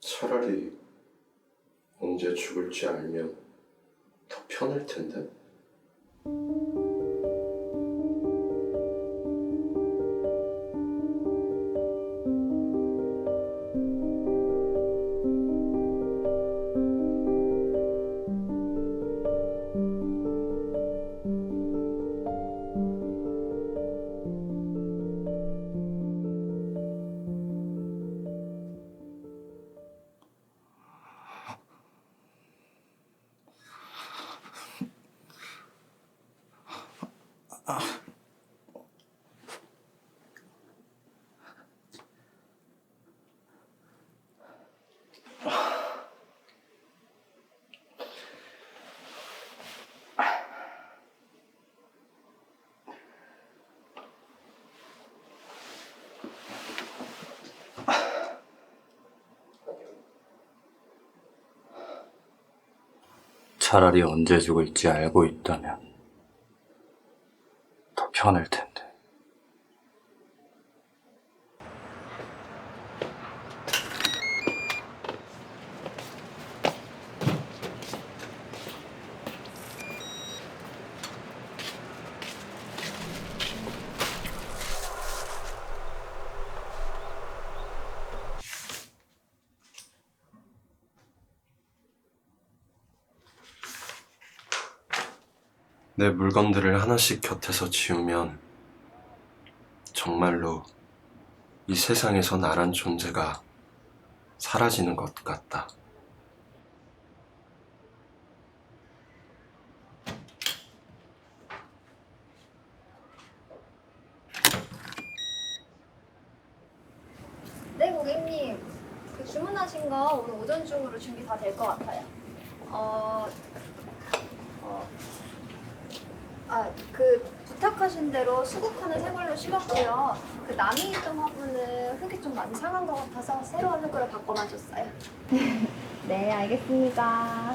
차라리 언제 죽을지 알면 더 편할 텐데. 차라리 언제 죽을지 알고 있다면 더 편할 텐데. 내 물건들을 하나씩 곁에서 지우면 정말로 이 세상에서 나란 존재가 사라지는 것 같다. 네, 고객님. 그 주문하신 거 오늘 오전 중으로 준비 다 될 것 같아요. 어, 어, 아, 그 부탁하신 대로 수국화는 새 걸로 심었고요. 그 남이 있던 화분은 흙이 좀 많이 상한 것 같아서 새로운 흙으로 바꿔만 줬어요. 네, 알겠습니다.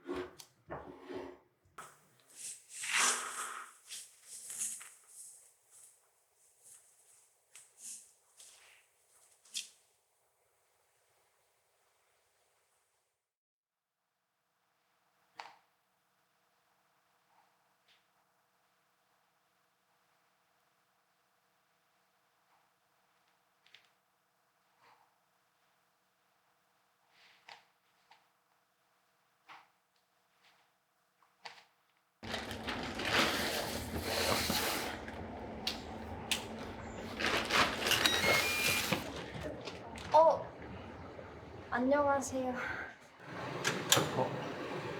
안녕하세요.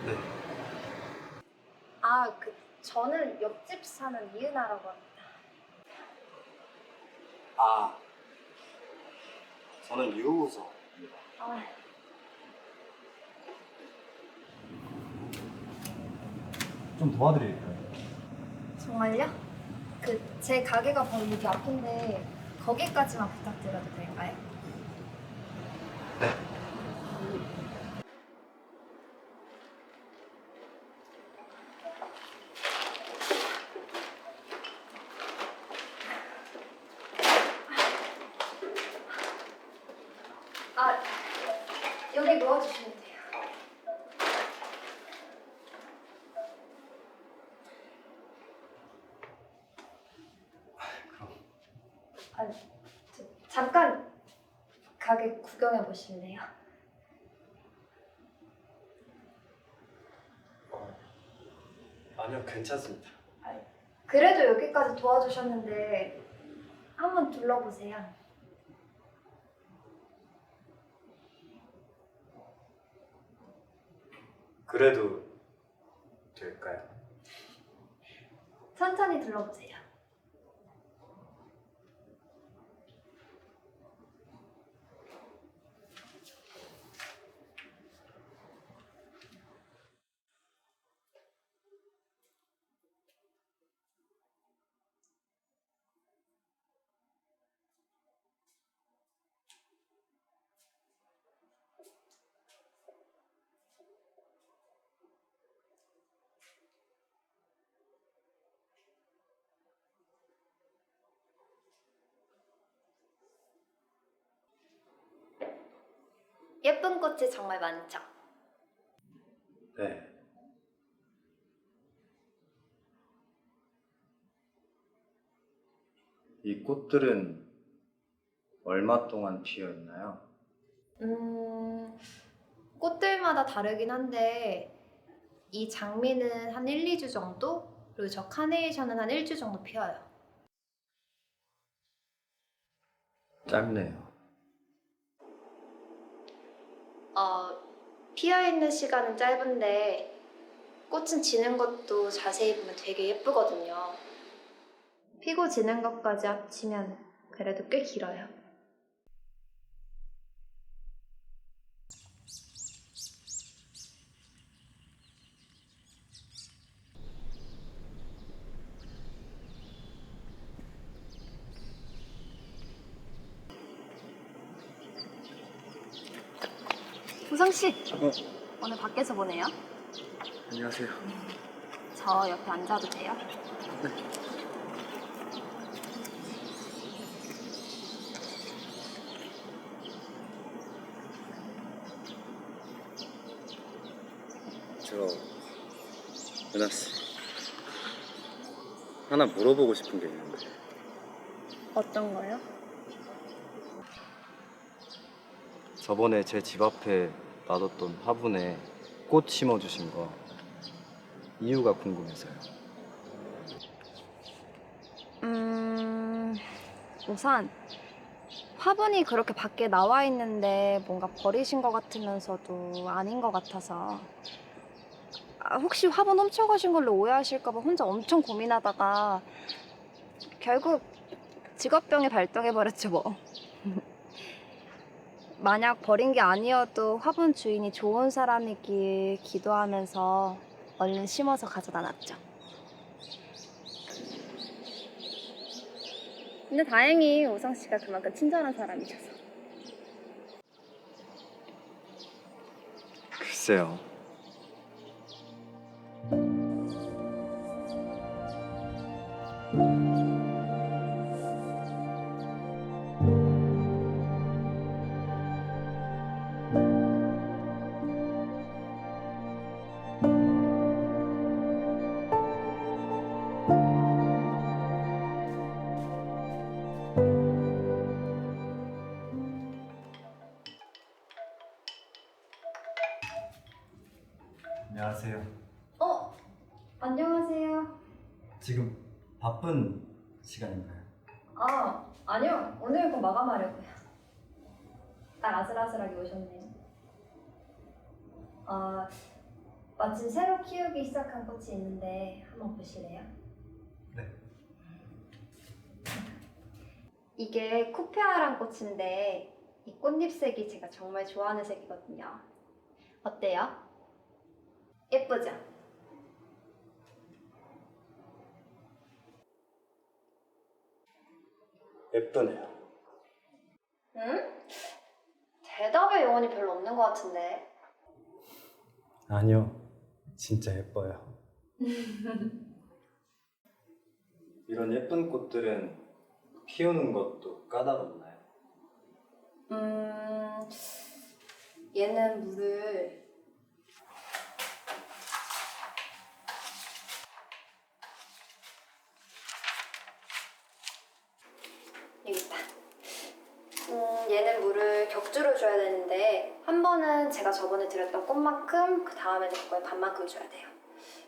네. 아, 그 저는 옆집 사는 이은아라고 합니다. 아, 저는 유우서입니다. 아, 좀 도와드릴까요? 정말요? 그 제 가게가 바로 여기 앞인데 거기까지만 부탁드려도 될까요? 네. 아, 여기 놓아주시면 돼요. 아, 저, 잠깐 가게 구경해 보실래요? 아니요, 괜찮습니다. 그래도 여기까지 도와주셨는데 한번 둘러보세요. 그래도 될까요? 천천히 둘러보세요. 예쁜 꽃이 정말 많죠? 네. 이 꽃들은 얼마 동안 피어 있나요? 음, 꽃들마다 다르긴 한데 이 장미는 한 1, 2주 정도? 그리고 저 카네이션은 한 1주 정도 피어요. 짧네요. 어, 피어있는 시간은 짧은데 꽃은 지는 것도 자세히 보면 되게 예쁘거든요. 피고 지는 것까지 합치면 그래도 꽤 길어요. 우성 씨, 어, 오늘 밖에서 보내요? 안녕하세요. 저 옆에 앉아도 돼요? 저 은하 씨 하나 물어보고 싶은 게 있는데 어떤 거요? 저번에 제 집 앞에 놔뒀던 화분에 꽃 심어주신 거 이유가 궁금해서요. 음, 우선 화분이 그렇게 밖에 나와 있는데 뭔가 버리신 것 같으면서도 아닌 것 같아서 아, 혹시 화분 훔쳐가신 걸로 오해하실까봐 혼자 엄청 고민하다가 결국 직업병이 발동해버렸죠 뭐. 만약 버린 게 아니어도 화분 주인이 좋은 사람이길 기도하면서 얼른 심어서 가져다 놨죠. 근데 다행히 우성 씨가 그만큼 친절한 사람이셔서. 글쎄요. 마침 새로 키우기 시작한 꽃이 있는데 한번 보실래요? 네. 이게 쿠페아란 꽃인데 이 꽃잎색이 제가 정말 좋아하는 색이거든요. 어때요? 예쁘죠? 예쁘네요. 응? 대답의 요원이 별로 없는 것 같은데. 아니요, 진짜 예뻐요. 이런 예쁜 꽃들은 피우는 것도 까다롭나요? 음, 얘는 물을 여기 있다. 음, 얘는 물을 격주로 줘야 되는데 한 번은 제가 저번에 드렸던 꽃만큼 그 다음에는 그거의 반만큼 줘야 돼요.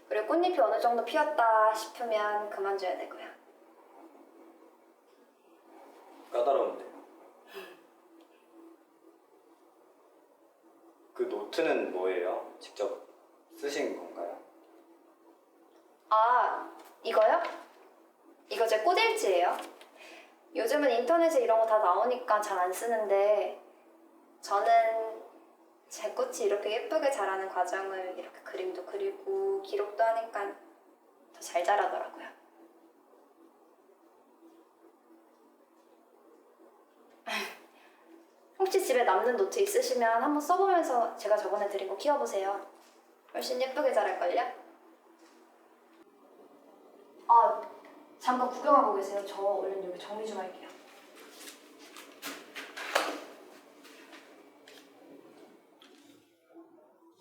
그리고 꽃잎이 어느 정도 피었다 싶으면 그만 줘야 되고요. 까다로운데요. 그 노트는 뭐예요? 직접 쓰신 건가요? 아, 이거요? 이거 제 꽃일지예요. 요즘은 인터넷에 이런 거 다 나오니까 잘 안 쓰는데 저는 제 꽃이 이렇게 예쁘게 자라는 과정을 이렇게 그림도 그리고 기록도 하니까 더 잘 자라더라고요. 혹시 집에 남는 노트 있으시면 한번 써보면서 제가 저번에 드린 거 키워보세요. 훨씬 예쁘게 자랄걸요? 아, 잠깐 구경하고 계세요. 저 얼른 여기 정리 좀 할게요.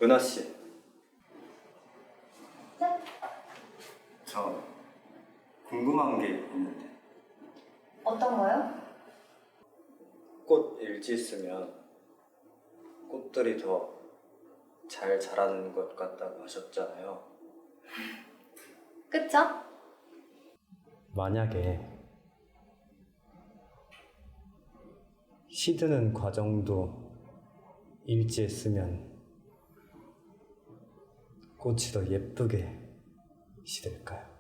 은하 씨, 네? 저 궁금한 게 있는데 어떤 거요? 꽃 일지 쓰면 꽃들이 더 잘 자라는 것 같다고 하셨잖아요. 그쵸? 만약에 시드는 과정도 일지했으면 꽃이 더 예쁘게 시들까요?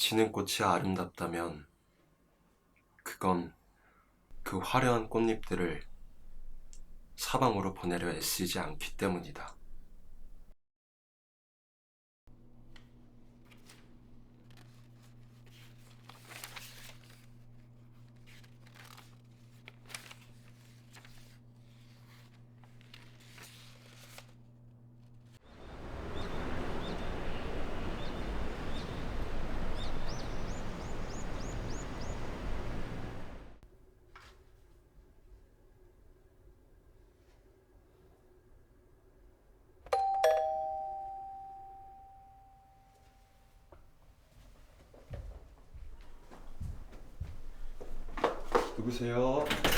지는 꽃이 아름답다면 그건 그 화려한 꽃잎들을 사방으로 보내려 애쓰지 않기 때문이다. 누구세요?